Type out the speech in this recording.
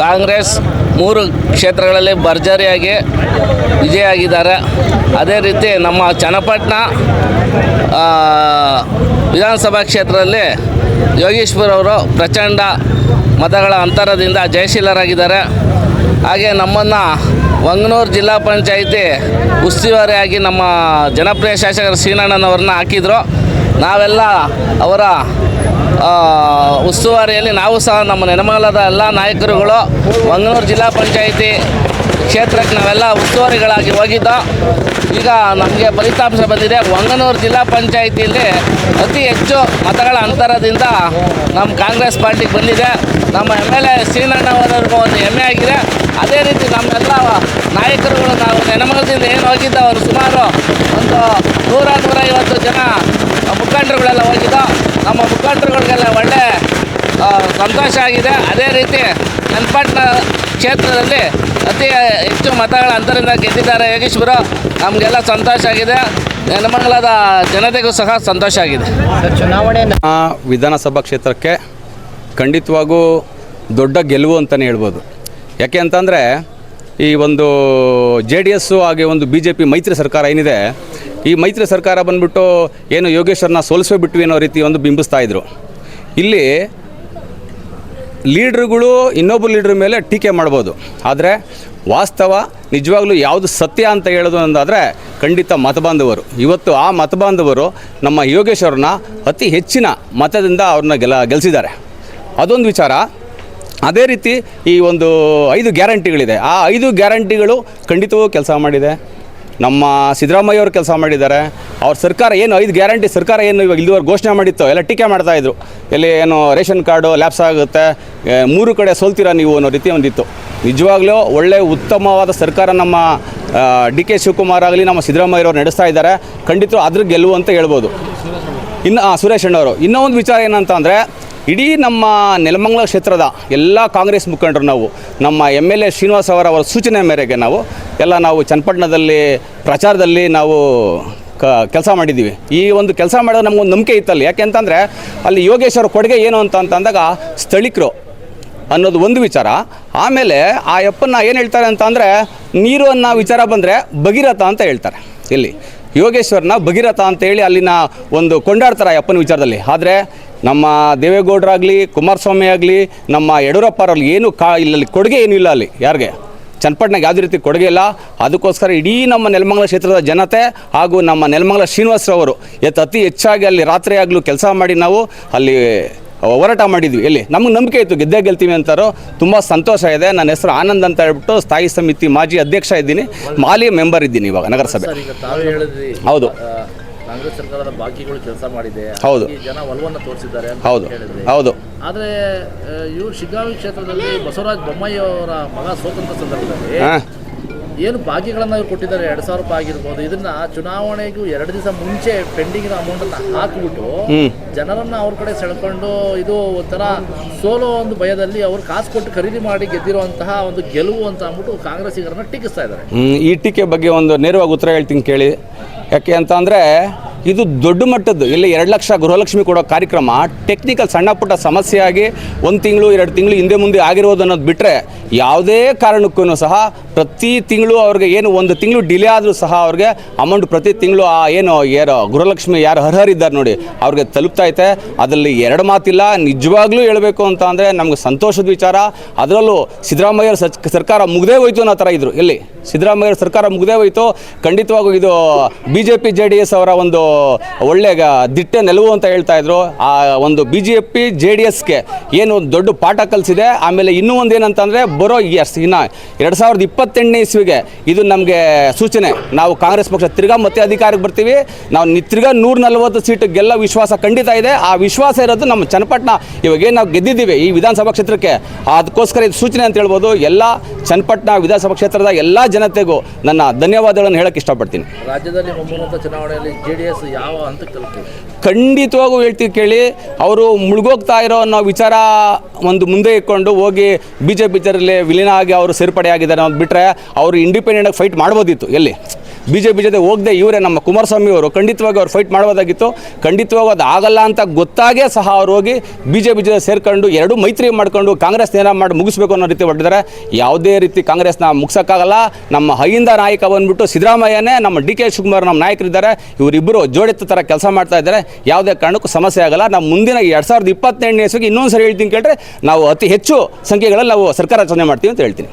ಕಾಂಗ್ರೆಸ್ ಮೂರು ಕ್ಷೇತ್ರಗಳಲ್ಲಿ ಭರ್ಜರಿಯಾಗಿ ವಿಜಯ ಆಗಿದ್ದಾರೆ ಅದೇ ರೀತಿ ನಮ್ಮ ಚನ್ನಪಟ್ಟಣ ವಿಧಾನಸಭಾ ಕ್ಷೇತ್ರದಲ್ಲಿ ಯೋಗೇಶ್ವರ್ ಅವರು ಪ್ರಚಂಡ ಮತಗಳ ಅಂತರದಿಂದ ಜಯಶೀಲರಾಗಿದ್ದಾರೆ. ಹಾಗೆ ನಮ್ಮನ್ನು ವಂಗನೂರು ಜಿಲ್ಲಾ ಪಂಚಾಯಿತಿ ಉಸ್ತುವಾರಿಯಾಗಿ ನಮ್ಮ ಜನಪ್ರಿಯ ಶಾಸಕರು ಶ್ರೀನಣ್ಣನವ್ರನ್ನ ಹಾಕಿದರು. ನಾವೆಲ್ಲ ಅವರ ಉಸ್ತುವಾರಿಯಲ್ಲಿ ನಾವು ಸಹ ನಮ್ಮ ನೆನಮಂಗಲದ ಎಲ್ಲ ನಾಯಕರುಗಳು, ಮಂಗಳೂರು ಜಿಲ್ಲಾ ಪಂಚಾಯಿತಿ ಕ್ಷೇತ್ರಕ್ಕೆ ನಾವೆಲ್ಲ ಉಸ್ತುವಾರಿಗಳಾಗಿ ಹೋಗಿದ್ದೋ. ಈಗ ನಮಗೆ ಫಲಿತಾಂಶ ಬಂದಿದೆ. ಮಂಗನೂರು ಜಿಲ್ಲಾ ಪಂಚಾಯಿತಿಯಲ್ಲಿ ಅತಿ ಹೆಚ್ಚು ಮತಗಳ ಅಂತರದಿಂದ ನಮ್ಮ ಕಾಂಗ್ರೆಸ್ ಪಾರ್ಟಿಗೆ ಬಂದಿದೆ. ನಮ್ಮ ಎಂ ಎಲ್ ಎ ಶ್ರೀನಣ್ಣವರಿಗೂ ಒಂದು ಹೆಮ್ಮೆ ಆಗಿದೆ. ಅದೇ ರೀತಿ ನಮ್ಮೆಲ್ಲ ನಾಯಕರುಗಳು ನಾವು ನೆನಮಲದಿಂದ ಏನು ಹೋಗಿದ್ದ ಅವರು ಸುಮಾರು ಒಂದು ನೂರ ನೂರೈವತ್ತು ಜನ ಮುಖಂಡರುಗಳೆಲ್ಲ ಹೋಗಿದ್ದು ನಮ್ಮ ಮುಖಂಡರುಗಳಿಗೆಲ್ಲ ಒಳ್ಳೆ ಆ, ಸಂತೋಷ ಆಗಿದೆ. ಅದೇ ರೀತಿ ಚನ್ನಪಟ್ಟಣ ಕ್ಷೇತ್ರದಲ್ಲಿ ಅತಿ ಹೆಚ್ಚು ಮತಗಳ ಅಂತರಿಂದ ಗೆದ್ದಿದ್ದಾರೆ ಯೋಗೇಶ್ವರ. ನಮಗೆಲ್ಲ ಸಂತೋಷ ಆಗಿದೆ. ನೆಲಮಂಗಲದ ಜನತೆಗೂ ಸಹ ಸಂತೋಷ ಆಗಿದೆ. ಚುನಾವಣೆ ವಿಧಾನಸಭಾ ಕ್ಷೇತ್ರಕ್ಕೆ ಖಂಡಿತವಾಗೂ ದೊಡ್ಡ ಗೆಲುವು ಅಂತಲೇ ಹೇಳ್ಬೋದು. ಯಾಕೆ ಅಂತಂದರೆ ಈ ಒಂದು ಜೆ ಡಿ ಎಸ್ಸು ಹಾಗೆ ಒಂದು ಬಿ ಜೆ ಪಿ ಮೈತ್ರಿ ಸರ್ಕಾರ ಏನಿದೆ ಈ ಮೈತ್ರಿ ಸರ್ಕಾರ ಬಂದ್ಬಿಟ್ಟು ಏನು ಯೋಗೇಶ್ವರನ ಸೋಲಿಸೇ ಬಿಟ್ವಿ ಅನ್ನೋ ರೀತಿ ಒಂದು ಬಿಂಬಿಸ್ತಾ ಇದ್ರು. ಇಲ್ಲಿ ಲೀಡ್ರುಗಳು ಇನ್ನೊಬ್ಬ ಲೀಡ್ರ್ ಮೇಲೆ ಟೀಕೆ ಮಾಡ್ಬೋದು. ಆದರೆ ವಾಸ್ತವ ನಿಜವಾಗ್ಲೂ ಯಾವುದು ಸತ್ಯ ಅಂತ ಹೇಳೋದು ಅಂದಾದರೆ ಖಂಡಿತ ಮತಬಾಂಧವರು. ಇವತ್ತು ಆ ಮತಬಾಂಧವರು ನಮ್ಮ ಯೋಗೇಶ್ವರನ ಅತಿ ಹೆಚ್ಚಿನ ಮತದಿಂದ ಅವ್ರನ್ನ ಗೆಲ ಗೆಲ್ಲಿಸಿದ್ದಾರೆ ಅದೊಂದು ವಿಚಾರ. ಅದೇ ರೀತಿ ಈ ಒಂದು ಐದು ಗ್ಯಾರಂಟಿಗಳಿದೆ. ಆ ಐದು ಗ್ಯಾರಂಟಿಗಳು ಖಂಡಿತವೂ ಕೆಲಸ ಮಾಡಿದೆ. ನಮ್ಮ ಸಿದ್ದರಾಮಯ್ಯ ಅವರು ಕೆಲಸ ಮಾಡಿದ್ದಾರೆ. ಅವ್ರ ಸರ್ಕಾರ ಏನು ಐದು ಗ್ಯಾರಂಟಿ ಸರ್ಕಾರ ಏನು ಇವಾಗ ಇಲ್ಲಿವರೆಗೆ ಘೋಷಣೆ ಮಾಡಿತ್ತು, ಎಲ್ಲ ಟೀಕೆ ಮಾಡ್ತಾಯಿದ್ರು ಎಲ್ಲಿ ಏನು ರೇಷನ್ ಕಾರ್ಡು ಲ್ಯಾಪ್ಸ್ ಆಗುತ್ತೆ ಮೂರು ಕಡೆ ಸೋಲ್ತೀರಾ ನೀವು ಅನ್ನೋ ರೀತಿ ಒಂದಿತ್ತು. ನಿಜವಾಗ್ಲೂ ಒಳ್ಳೆ ಉತ್ತಮವಾದ ಸರ್ಕಾರ ನಮ್ಮ ಡಿ ಕೆ ಶಿವಕುಮಾರ್ ಆಗಲಿ, ನಮ್ಮ ಸಿದ್ದರಾಮಯ್ಯವ್ರು ನಡೆಸ್ತಾ ಇದ್ದಾರೆ. ಖಂಡಿತ ಅದ್ರ ಗೆಲುವು ಅಂತ ಹೇಳ್ಬೋದು. ಇನ್ನು ಸುರೇಶ್ ಅಣ್ಣವರು ಇನ್ನೂ ಒಂದು ವಿಚಾರ ಏನಂತ ಅಂದರೆ, ಇಡೀ ನಮ್ಮ ನೆಲಮಂಗಲ ಕ್ಷೇತ್ರದ ಎಲ್ಲ ಕಾಂಗ್ರೆಸ್ ಮುಖಂಡರು ನಾವು, ನಮ್ಮ ಎಂ ಎಲ್ ಎ ಶ್ರೀನಿವಾಸ್ ಅವರ ಅವರ ಸೂಚನೆ ಮೇರೆಗೆ ನಾವು, ಎಲ್ಲ ನಾವು ಚನ್ನಪಟ್ಟಣದಲ್ಲಿ ಪ್ರಚಾರದಲ್ಲಿ ನಾವು ಕ ಕೆಲಸ ಮಾಡಿದ್ದೀವಿ. ಈ ಒಂದು ಕೆಲಸ ಮಾಡೋದು ನಮಗೊಂದು ನಂಬಿಕೆ ಇತ್ತಲ್ಲಿ. ಯಾಕೆ ಅಂತಂದರೆ ಅಲ್ಲಿ ಯೋಗೇಶ್ವರ ಕೊಡುಗೆ ಏನು ಅಂತ ಅಂತಂದಾಗ ಸ್ಥಳೀಕರು ಅನ್ನೋದು ಒಂದು ವಿಚಾರ. ಆಮೇಲೆ ಆ ಯಪ್ಪನ್ನ ಏನು ಹೇಳ್ತಾರೆ ಅಂತ ಅಂದರೆ ನೀರು ಅನ್ನೋ ವಿಚಾರ ಬಂದರೆ ಭಗೀರಥ ಅಂತ ಹೇಳ್ತಾರೆ. ಇಲ್ಲಿ ಯೋಗೇಶ್ವರನ ಭಗೀರಥ ಅಂತೇಳಿ ಅಲ್ಲಿನ ಒಂದು ಕೊಂಡಾಡ್ತಾರೆ ಆ ಯಪ್ಪನ ವಿಚಾರದಲ್ಲಿ. ಆದರೆ ನಮ್ಮ ದೇವೇಗೌಡರಾಗಲಿ, ಕುಮಾರಸ್ವಾಮಿ ಆಗಲಿ, ನಮ್ಮ ಯಡಿಯೂರಪ್ಪರಲ್ಲಿ ಏನು ಕಾ ಇಲ್ಲಿ ಕೊಡುಗೆ ಏನೂ ಇಲ್ಲ ಅಲ್ಲಿ ಯಾರಿಗೆ? ಚನ್ನಪಟ್ಟಣಕ್ಕೆ ಯಾವುದೇ ರೀತಿ ಕೊಡುಗೆ ಇಲ್ಲ. ಅದಕ್ಕೋಸ್ಕರ ಇಡೀ ನಮ್ಮ ನೆಲಮಂಗಲ ಕ್ಷೇತ್ರದ ಜನತೆ ಹಾಗೂ ನಮ್ಮ ನೆಲಮಂಗಲ ಶ್ರೀನಿವಾಸರವರು ಎತ್ ಅತಿ ಹೆಚ್ಚಾಗಿ ಅಲ್ಲಿ ರಾತ್ರಿ ಆಗಲೂ ಕೆಲಸ ಮಾಡಿ ನಾವು ಅಲ್ಲಿ ಹೋರಾಟ ಮಾಡಿದ್ವಿ. ಎಲ್ಲಿ? ನಮ್ಗೆ ನಂಬಿಕೆ ಇತ್ತು. ಗೆದ್ದೇ ಗೆಲ್ತೀವಿ ಅಂತಾರೋ ತುಂಬ ಸಂತೋಷ ಇದೆ. ನನ್ನ ಹೆಸರು ಆನಂದ್ ಅಂತ ಹೇಳ್ಬಿಟ್ಟು ಸ್ಥಾಯಿ ಸಮಿತಿ ಮಾಜಿ ಅಧ್ಯಕ್ಷ ಇದ್ದೀನಿ. ಮಾಲಿ ಮೆಂಬರ್ ಇದ್ದೀನಿ ಇವಾಗ ನಗರಸಭೆ. ಹೌದು. ಕಾಂಗ್ರೆಸ್ ಸರ್ಕಾರದ ಬಾಕಿಗಳು ಕೆಲಸ ಮಾಡಿದೆ. ಹೌದು. ಜನ ಒಲವನ್ನು ತೋರಿಸಿದ್ದಾರೆ ಹೌದು. ಹೌದು. ಆದರೆ ಇವರು ಶಿಗ್ಗಾವಿ ಕ್ಷೇತ್ರದಲ್ಲಿ ಬಸವರಾಜ ಬೊಮ್ಮಾಯಿ ಅವರ ಮಗ ಸ್ವತಂತ್ರ ಸಂದರ್ಭದಲ್ಲಿ ಏನು ಬಾಕಿಗಳನ್ನ ಕೊಟ್ಟಿದ್ದಾರೆ? ಎರಡು ಸಾವಿರ ರೂಪಾಯಿ ಆಗಿರ್ಬೋದು. ಇದನ್ನ ಚುನಾವಣೆಗೂ ಎರಡು ದಿವಸ ಮುಂಚೆ ಪೆಂಡಿಂಗ್ ಅಮೌಂಟ್ ಅನ್ನ ಹಾಕ್ಬಿಟ್ಟು ಜನರನ್ನ ಅವ್ರ ಕಡೆ ಸೆಳ್ಕೊಂಡು ಇದು ಒಂಥರ ಸೋಲೋ ಒಂದು ಭಯದಲ್ಲಿ ಅವ್ರು ಕಾಸು ಕೊಟ್ಟು ಖರೀದಿ ಮಾಡಿ ಗೆದ್ದಿರುವಂತಹ ಒಂದು ಗೆಲುವು ಅಂತ ಅಂದ್ಬಿಟ್ಟು ಕಾಂಗ್ರೆಸ್ಸಿಗರನ್ನ ಟೀಕಿಸ್ತಾ ಇದ್ದಾರೆ. ಈ ಟೀಕೆ ಬಗ್ಗೆ ಒಂದು ನೇರವಾಗಿ ಉತ್ತರ ಹೇಳ್ತೀನಿ ಕೇಳಿ. ಯಾಕೆ ಅಂತ ಅಂದರೆ ಇದು ದೊಡ್ಡ ಮಟ್ಟದ್ದು. ಇಲ್ಲಿ ಎರಡು ಲಕ್ಷ ಗೃಹಲಕ್ಷ್ಮಿ ಕೊಡೋ ಕಾರ್ಯಕ್ರಮ ಟೆಕ್ನಿಕಲ್ ಸಣ್ಣ ಪುಟ್ಟ ಸಮಸ್ಯೆಯಾಗಿ ಒಂದು ತಿಂಗಳು, ಎರಡು ತಿಂಗಳು ಹಿಂದೆ ಮುಂದೆ ಆಗಿರೋದು ಅನ್ನೋದು ಬಿಟ್ಟರೆ ಯಾವುದೇ ಕಾರಣಕ್ಕೂ ಸಹ ಪ್ರತಿ ತಿಂಗಳು ಅವ್ರಿಗೆ ಏನು ಒಂದು ತಿಂಗಳು ಡಿಲೇ ಆದರೂ ಸಹ ಅವ್ರಿಗೆ ಅಮೌಂಟ್ ಪ್ರತಿ ತಿಂಗಳು ಆ ಏನು ಯಾರು ಗೃಹಲಕ್ಷ್ಮಿ ಯಾರು ಅರ್ಹರಿದ್ದಾರೆ ನೋಡಿ, ಅವ್ರಿಗೆ ತಲುಪ್ತೈತೆ ಅದರಲ್ಲಿ ಎರಡು ಮಾತಿಲ್ಲ, ನಿಜವಾಗ್ಲೂ ಹೇಳಬೇಕು ಅಂತ ಅಂದರೆ ನಮ್ಗೆ ಸಂತೋಷದ ವಿಚಾರ. ಅದರಲ್ಲೂ ಸಿದ್ದರಾಮಯ್ಯ ಸರ್ಕಾರ ಮುಗ್ದೇ ಹೋಯ್ತು ಅನ್ನೋ ಥರ ಇದ್ರು. ಎಲ್ಲಿ? ಸಿದ್ದರಾಮಯ್ಯ ಸರ್ಕಾರ ಮುಗ್ದೇ ಹೋಯ್ತು. ಖಂಡಿತವಾಗೂ ಇದು B J P J D S ಅವರ ಒಂದು ಒಳ್ಳೆ ದಿಟ್ಟೆ ನೆಲವು ಅಂತ ಹೇಳ್ತಾ ಇದ್ರು. ಆ ಒಂದು B J P J D ಎಸ್ಗೆ ಏನು ದೊಡ್ಡ ಪಾಠ ಕಲಿಸಿದೆ. ಆಮೇಲೆ ಇನ್ನೂ ಒಂದು ಏನಂತಂದರೆ ಬರೋ ಎಸ್ ಇನ್ನು ಎರಡು ಸಾವಿರದ ಇಪ್ಪತ್ತೆಂಟನೇ ಇಸ್ವಿಗೆ. ಇದು ನಮಗೆ ಸೂಚನೆ. ನಾವು ಕಾಂಗ್ರೆಸ್ ಪಕ್ಷ ತಿರ್ಗಾ ಮತ್ತೆ ಅಧಿಕಾರಕ್ಕೆ ಬರ್ತೀವಿ. ನಾವು ತಿರ್ಗಾ ನೂರ ನಲವತ್ತು ಸೀಟ್ ಗೆಲ್ಲ ವಿಶ್ವಾಸ ಖಂಡಿತ ಇದೆ. ಆ ವಿಶ್ವಾಸ ಇರೋದು ನಮ್ಮ ಚನ್ನಪಟ್ಟಣ. ಇವಾಗ ಏನು ನಾವು ಗೆದ್ದಿದ್ದೀವಿ ಈ ವಿಧಾನಸಭಾ ಕ್ಷೇತ್ರಕ್ಕೆ. ಅದಕ್ಕೋಸ್ಕರ ಇದು ಸೂಚನೆ ಅಂತ ಹೇಳ್ಬೋದು. ಎಲ್ಲ ಚನ್ನಪಟ್ಟಣ ವಿಧಾನಸಭಾ ಕ್ಷೇತ್ರದ ಎಲ್ಲ ಜನತೆಗೂ ನನ್ನ ಧನ್ಯವಾದಗಳನ್ನು ಹೇಳಕ್ಕೆ ಇಷ್ಟಪಡ್ತೀನಿ. ರಾಜ್ಯದಲ್ಲಿ ಚುನಾವಣೆಯಲ್ಲಿ ಜೆ ಡಿ ಎಸ್ ಯಾವ ಖಂಡಿತವಾಗೂ ಹೇಳ್ತೀವಿ ಕೇಳಿ. ಅವರು ಮುಳುಗೋಗ್ತಾ ಇರೋ ಅನ್ನೋ ವಿಚಾರ ಒಂದು ಮುಂದೆ ಇಟ್ಕೊಂಡು ಹೋಗಿ ಬಿ ಜೆ ಪಿ ವಿಲೀನ ಆಗಿ ಅವರು ಸೇರ್ಪಡೆ ಆಗಿದ್ದಾರೆ ಅನ್ನೋದು ಬಿಟ್ಟರೆ ಅವರು ಇಂಡಿಪೆಂಡೆಂಟಾಗಿ ಫೈಟ್ ಮಾಡ್ಬೋದಿತ್ತು, ಎಲ್ಲಿ? ಬಿ ಜೆ ಪಿ ಜೊತೆ ಹೋಗದೆ ಇವರೇ ನಮ್ಮ ಕುಮಾರಸ್ವಾಮಿ ಅವರು. ಖಂಡಿತವಾಗಿ ಅವ್ರು ಫೈಟ್ ಮಾಡ್ಬೋದಾಗಿತ್ತು. ಖಂಡಿತವಾಗಿ ಅದು ಆಗಲ್ಲ ಅಂತ ಗೊತ್ತಾಗೇ ಸಹ ಅವ್ರು ಹೋಗಿ ಬಿ ಜೆ ಪಿ ಜೊತೆ ಸೇರ್ಕೊಂಡು ಎರಡು ಮೈತ್ರಿ ಮಾಡ್ಕೊಂಡು ಕಾಂಗ್ರೆಸ್ ಏನ ಮಾಡಿ ಮುಗಿಸ್ಬೇಕು ಅನ್ನೋ ರೀತಿ ಹೊರಟಿದ್ದಾರೆ. ಯಾವುದೇ ರೀತಿ ಕಾಂಗ್ರೆಸ್ನ ಮುಗಿಸೋಕ್ಕಾಗಲ್ಲ. ನಮ್ಮ ಹೈಯಿಂದ ನಾಯಕ ಬಂದ್ಬಿಟ್ಟು ಸಿದ್ದರಾಮಯ್ಯನೇ ನಮ್ಮ ಡಿ ಕೆ ಶಿವಕುಮಾರ್ ನಮ್ಮ ನಾಯಕರಿದ್ದಾರೆ. ಇವರಿಬ್ಬರು ಜೋಡೆತ್ತ ಥರ ಕೆಲಸ ಮಾಡ್ತಾ ಇದ್ದಾರೆ. ಯಾವುದೇ ಕಾರಣಕ್ಕೂ ಸಮಸ್ಯೆ ಆಗಲ್ಲ. ನಮ್ಮ ಮುಂದಿನ ಎರಡು ಸಾವಿರದ ಇಪ್ಪತ್ತೆಂಟನೇ ಇಸ್ವಿಗೆ ಇನ್ನೊಂದು ಸರಿ ಹೇಳ್ತೀನಿ ಕೇಳಿದ್ರೆ ನಾವು ಅತಿ ಹೆಚ್ಚು ಸಂಖ್ಯೆಗಳಲ್ಲಿ ನಾವು ಸರ್ಕಾರ ರಚನೆ ಮಾಡ್ತೀವಿ ಅಂತ ಹೇಳ್ತೀನಿ.